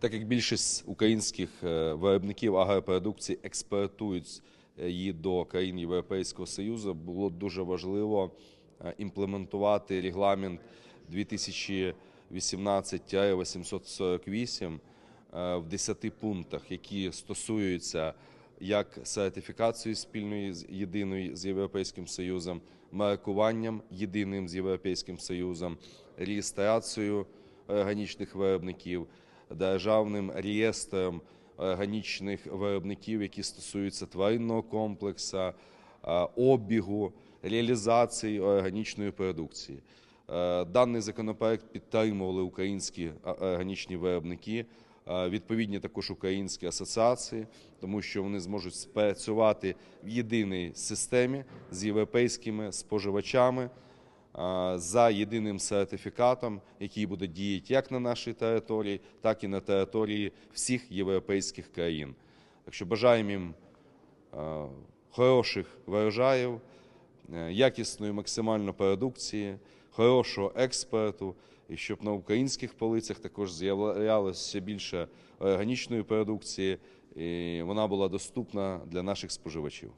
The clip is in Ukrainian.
Так як більшість українських е, виробників агропродукції експортують е, її до країн Європейського Союзу, було дуже важливо е, імплементувати регламент 2018-848 е, в 10 пунктах, які стосуються як сертифікації спільної з єдиної з Європейським Союзом, маркуванням єдиним з Європейським Союзом, реєстрацією органічних виробників, державним реєстром органічних виробників, які стосуються тваринного комплексу, е, обігу, реалізації органічної продукції. Е, Даний законопроект підтримували українські е, органічні виробники, відповідні також українські асоціації, тому що вони зможуть спрацювати в єдиній системі з європейськими споживачами за єдиним сертифікатом, який буде діяти як на нашій території, так і на території всіх європейських країн. Так що бажаємо їм хороших врожаїв, е, якісної максимально продукції, хорошого експорту, і щоб на українських полицях також з'являлося більше органічної продукції, і вона була доступна для наших споживачів.